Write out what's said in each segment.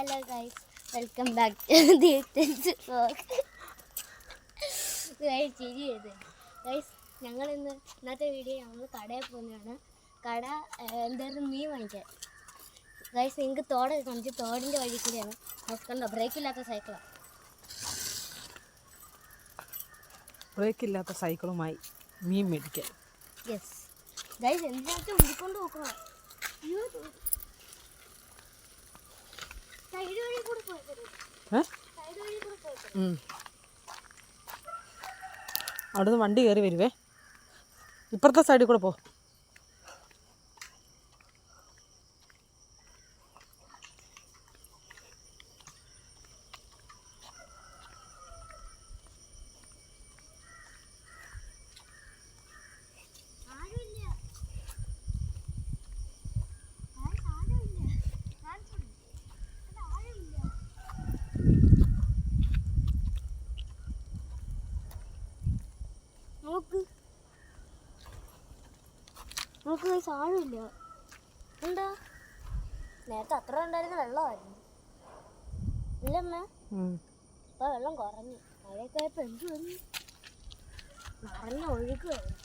Hello guys welcome back to the vlog guys ചിരി ചെയ്ത് guys ഞങ്ങൾ ഇന്ന് ഇന്നത്തെ വീഡിയോ ഞങ്ങൾ കടയിൽ പോകുന്നതാണ്. കട എന്തായിരുന്നു മീൻ വാങ്ങിക്കാൻ. ഗൈസ് നിങ്ങൾക്ക് തോട് കാണിച്ച് തോടിന്റെ വഴി കൂടിയാണ്. ഗൈസ് കണ്ടോ? ബ്രേക്കില്ലാത്ത സൈക്കിളാണ് ബ്രേക്ക് ഇല്ലാത്ത സൈക്കിളുമായി മീൻ മേടിക്കാൻ. യെസ് ഗൈസ് എന്തിനാச்சுം ഉണ്ടിക്കൊണ്ട് നോക്കണം അയ്യോ സൈഡ് വഴി കൂടെ പോയത് ഏ സൈഡ് വഴി കൂടെ പോയത് ഉം. അവിടുന്ന് വണ്ടി കയറി വരുവേ. ഇപ്പുറത്തെ സൈഡിൽ കൂടെ പോ. നോക്ക് ഗൈസ് ആരുമില്ല എന്താ? നേരത്തെ അത്ര ഉണ്ടായിരുന്ന വെള്ളമായിരുന്നു. ഇല്ലമ്മ. ഇപ്പൊ വെള്ളം കുറഞ്ഞു. മഴയൊക്കെ ആയപ്പോ എന്ത് വന്നു? നിറഞ്ഞ ഒഴുക്കുമായിരുന്നു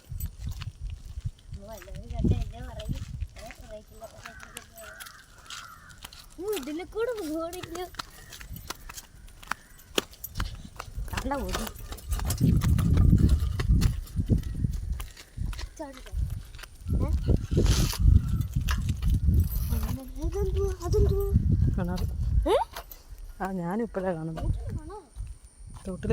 കണ്ട എന്നെ പറയും ഇതിലെ കൂടെ ഓടില്ല കണ്ട ഓടി ചാടില്ല ഏ? അതെന്തുവാ അതെന്തുവാ കിണർ ഏ ആ ഞാനും ഇപ്പോഴാണ് കാണുന്നത് ആണോ തൊട്ടിൽ കിണർ ഇനി അടുത്ത് കാണാം മാറുന്നു മടിയൊന്ന് കിടക്കും. ഞാനിപ്പോഴേ കാണുന്നു തോട്ടിൽ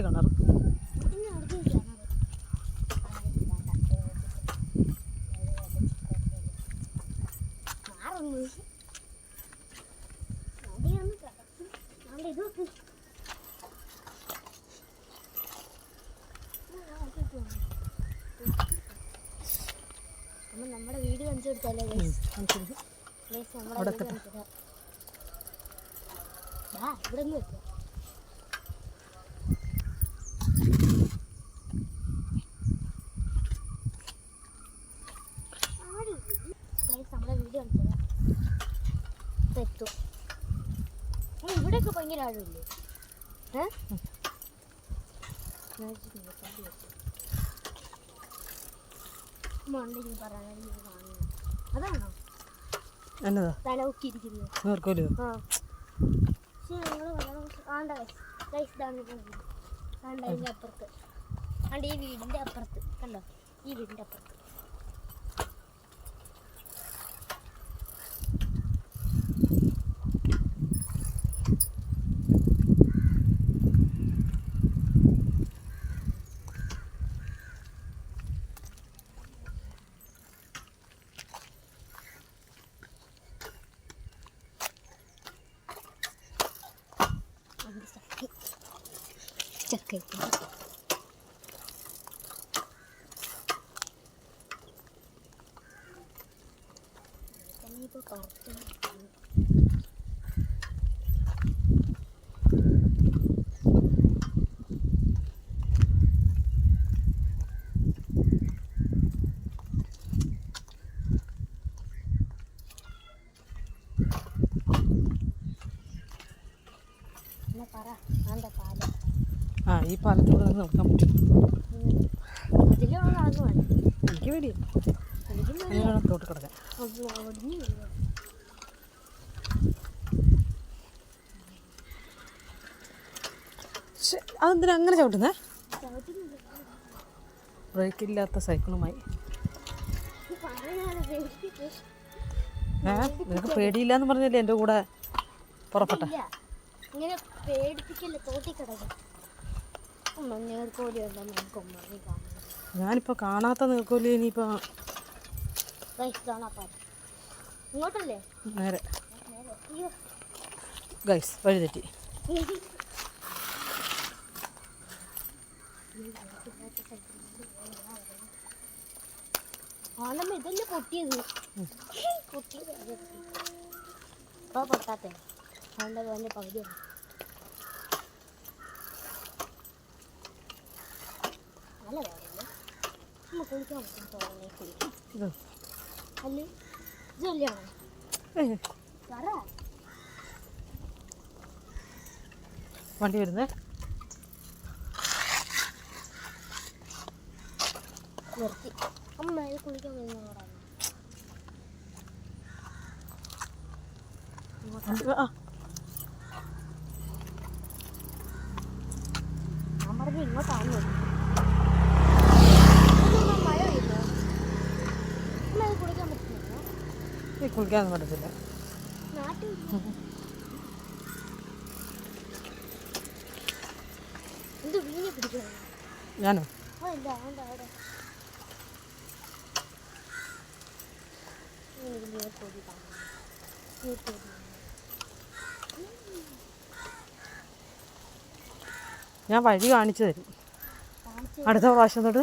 അമ്മ നമ്മുടെ വീട് കാണിച്ചു കൊടുത്താലേ അവിടെ വീട് കാണിച്ചു തരാം ദാ, ഇവിടെ നിന്ന് വെക്കാം ആടി. നമ്മുടെ വീഡിയോ കാണിച്ചുതരാം. ഇതെത്തും. ഓ, ഇവിടെയൊക്കെ ഭയങ്കര ആഴമില്ലേ ഏ? പറയാനാണ് ഇത് കാണുന്നത്. അതാണോ തല പൊക്കിയിരിക്കുന്നത് നോർക്കോലോ ആ ഇതാണ് അപ്പുറത്ത്. ആണ്ട് ഈ വീടിന്റെ അപ്പുറത്ത്. കണ്ടോ? ഈ വീടിന്റെ അപ്പുറത്ത്. Çok kıyıklı. ഈ പാലത്തിലൂടെ തന്നെ നടക്കാൻ പറ്റും. എനിക്ക് പേടിയ തോട്ട് കിടക്കാൻ. അതെന്തിനാ അങ്ങനെ ചവിട്ടുന്നേ? ബ്രേക്കില്ലാത്ത ബ്രേക്ക് ഇല്ലാത്ത സൈക്കിളുമായി. ഏ നിനക്ക് പേടിയില്ല എന്ന് പറഞ്ഞല്ലേ എന്റെ കൂടെ പുറപ്പെട്ടെ. ഇങ്ങനെ പേടിപ്പിക്കല്ലേ തോട്ടി കിടക്കും ഞാനിപ്പോൾ കാണാത്ത നീർക്കോലി ഇനിയിപ്പോൾ ഇങ്ങോട്ടല്ലേ? നേരെ. ഗൈസ് വഴി തെറ്റി. ഇതല്ലേ പൊട്ടിയത്? പൊട്ടാത്ത. പകുതിയാണ്. നമ്മൾ കുളിക്കാൻ പറ്റും തോന്നേ കുളിക്കും അല്ലേ പറ വണ്ടി വരുന്നേ നിർത്തി അമ്മ കുളിക്കാൻ ആ. ഞാൻ പറഞ്ഞു ഇങ്ങോട്ടാണ് മഴ പെയ്യുന്നു അമ്മ അത് കുളിക്കാൻ പറ്റുന്നില്ല ഈ കുളിക്കാനൊന്നും പറ്റത്തില്ല നാട്ടിൽ എന്ത് വീഞ്ഞ് പിടിക്കണം ഞാനോ ആ ഇല്ല വേണ്ട അവിടെ എനിക്ക് നീർക്കോലി പറ്റത്തില്ല ഞാനോ? ഞാൻ വഴി കാണിച്ചു തരും. അടുത്ത പ്രാവശ്യം തൊട്ട്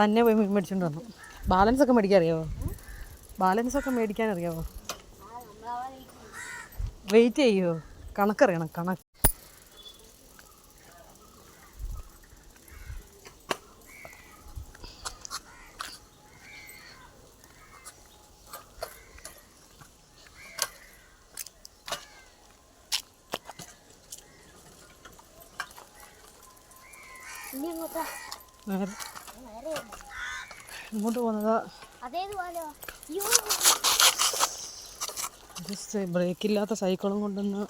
തന്നെ പോയി മീൻ മേടിച്ചോണ്ട് വന്നു. ബാലൻസ് ഒക്കെ മേടിക്കാൻ ബാലൻസ് ഒക്കെ മേടിക്കാൻ അറിയാവോ വെയിറ്റ് ചെയ്യോ. കണക്കറിയണം കണക്ക്. ഇങ്ങോട്ടാ പോകുന്നത് അതേത് പോലോ അയ്യോ ബ്രേക്കില്ലാത്ത സൈക്കിളും കൊണ്ടുവന്ന്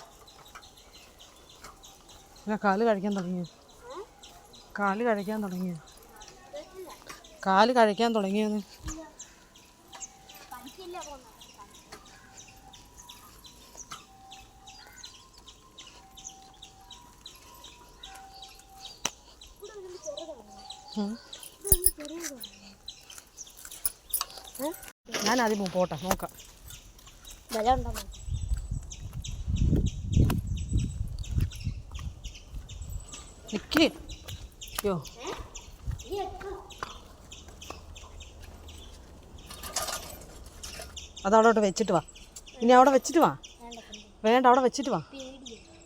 ഞാൻ കാൽ കഴിക്കാൻ തുടങ്ങി കാൽ കഴിക്കാൻ തുടങ്ങി കാൽ കഴിക്കാൻ തുടങ്ങിയെന്ന്? പഠിക്കില്ല പോന്ന ഉം. ഞാൻ ആദ്യം പോട്ട നോക്കാം. വില ഉണ്ടോ നിക്ക് യോ അതവിടെ വെച്ചിട്ട് വാ. ഇനി അവിടെ വെച്ചിട്ട് വാ. വേണ്ട അവിടെ വെച്ചിട്ട് വാ.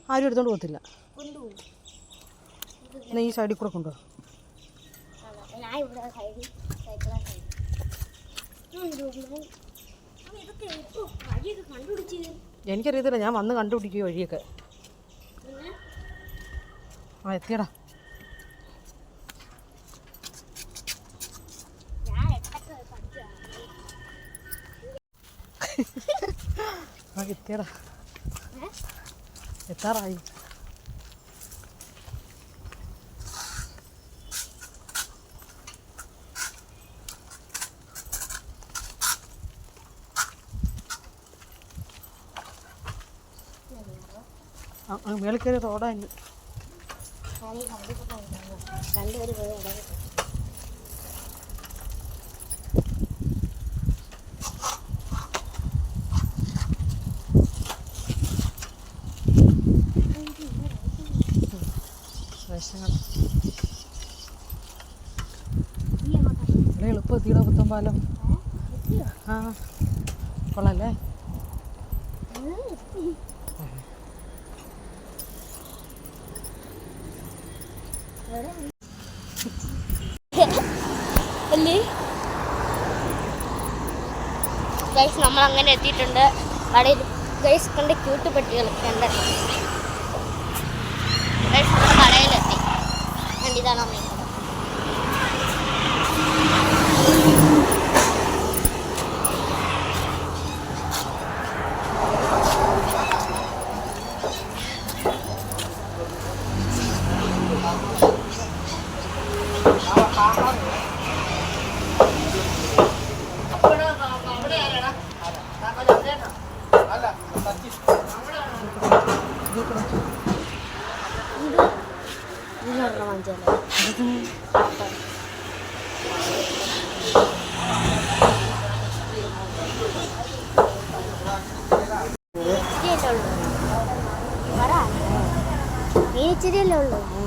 ആരും എടുത്തോണ്ട് പോകത്തില്ല. കൊണ്ടുപോകും. എന്നാ ഈ സൈഡിൽ കൂടെ കൊണ്ടുപോ ഞാൻ ഇവിടെ സൈഡിൽ സൈക്കിളാ സൈഡിൽ ഇതൊക്കെ എളുപ്പം വഴിയൊക്കെ കണ്ടുപിടിച്ച് എനിക്കറിയത്തില്ല ഞാൻ വന്ന് കണ്ടുപിടിക്കുക വഴിയൊക്കെ. ആ എത്തിയടാ. എത്തിയടാ? എത്താറായി. മേളിൽ കയറി റോഡാ ഇനി. ഞാൻ ഈ കണ്ടിട്ട് രണ്ടുപേര് പോയി ഇവിടെ എളുപ്പം എത്തിയുടെ പാലം ആ കൊള്ളാല്ലേ ഉം, എത്തി അല്ലേ ഗൈസ് നമ്മൾ അങ്ങനെ എത്തിയിട്ടുണ്ട്. കടയിൽ ഗൈസ് കണ്ട് ക്യൂട്ട് പെട്ടികൾ കണ്ട. ഗൈസ് നമ്മൾ കടയിലെത്തി. കണ്ട് ഇതാണ് HD 로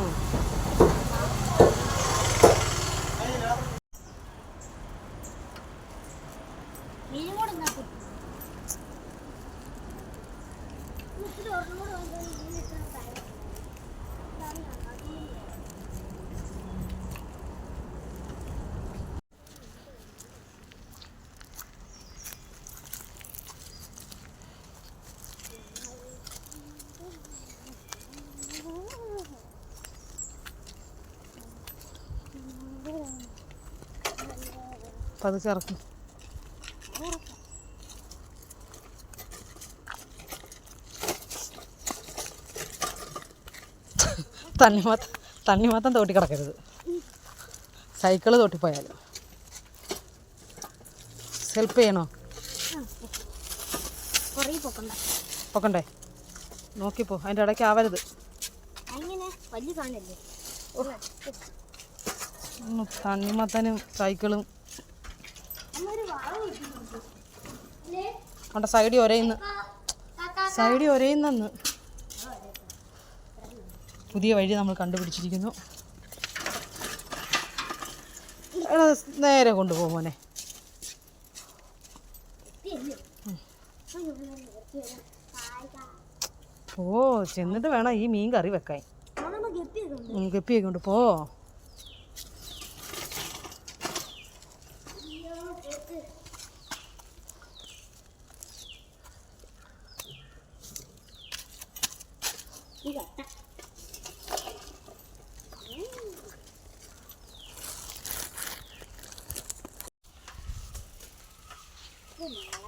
പതുക്കെ മാത്രം തണ്ണി മാത്രം തോട്ടി കിടക്കരുത്. സൈക്കിൾ തോട്ടിപ്പോയാലും. ഹെൽപ്പ് ചെയ്യണോ? പൊക്കണ്ട. നോക്കിപ്പോ അതിന്റെ ഇടയ്ക്ക് ആവരുത്. തണ്ണിമത്തനും സൈക്കിളും അവിടെ സൈഡിൽ ഒരേന്ന് സൈഡിൽ ഒരേന്നു പുതിയ വഴി നമ്മൾ കണ്ടുപിടിച്ചിരിക്കുന്നു. നേരെ കൊണ്ടുപോകും മോനെ. എത്തിയല്ലേ അയ്യോ, ഞാൻ നിർത്തി വരാം. ഹായ് കാ. ഓ ചെന്നിട്ട് വേണം ഈ മീൻ കറി വെക്കാൻ. ഗപ്പിയൊക്കെ കൊണ്ട് പോ. ขึ้นอะไร